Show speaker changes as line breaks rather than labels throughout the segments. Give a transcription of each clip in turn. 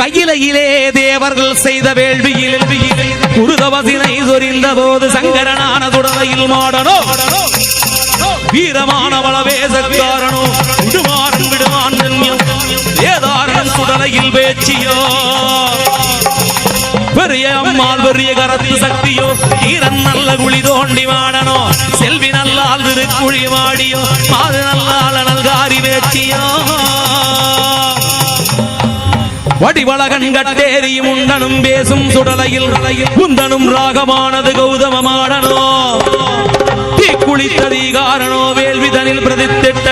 கையிலையிலே தேவர்கள் செய்த வேள்வியில் குருதவசினை சொரிந்த போது சங்கரனான துடலையில் மாடனோ? வீரமான வளவேசக்காரனோ? விடுமாறன் விடுவான் நன்யம் ஏதாரணன் சுடலையில் பேச்சியோ? பெரிய அம்மாள் பெரிய கரத்து சக்தியோ? ஈரன் நல்ல குழி தோண்டி வாடனோ செல்வி நல்லால் திருக்குழி வாடியோ மாது நல்லால் அனல்காரி பேச்சியோ? வடிவழகன் கட்டேரியும் உண்டனும் பேசும் சுடலையில் குந்தனும் ராகமானது கௌதமமாடனோ. தீக்குளித்ததீகாரனோ வேல்விதனில் பிரதித்திட்ட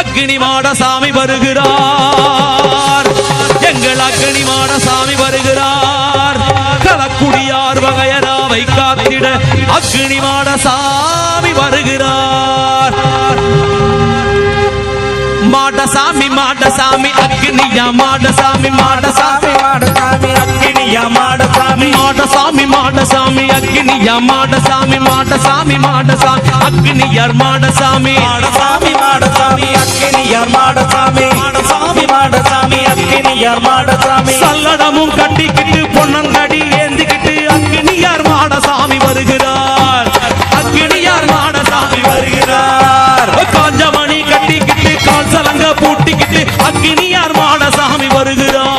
அக்னி மாட சாமி வருகிறார். எங்கள் அக்னி மாட சாமி வருகிறார். கலக்குடியார் வகையராவை காத்திட அக்னி மாட சாமி வருகிறார். மாடசாமி மாடசாமி அக்னியா மாடசாமி மாடசாமி.
மாடசாமி அக்கினியா மாடசாமி.
மாடசாமி மாடசாமி அக்னியா மாடசாமி மாடசாமி மாடசாமி. அக்னியார் மாடசாமி.
மாடசாமி மாடசாமி அக்கினியார் மாடசாமி. மாடசாமி மாடசாமி அக்கினியார் மாடசாமி.
சல்லடமும் கட்டிக்கிட்டு காஞ்சமணி கட்டிக்கிட்டு கால் மாடசாமி வருகிறார்.